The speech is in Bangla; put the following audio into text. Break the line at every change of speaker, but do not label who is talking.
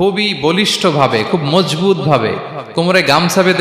খুবই বলিষ্ঠ ভাবে খুব মজবুত ভাবে কোমরে গামছা বেঁধে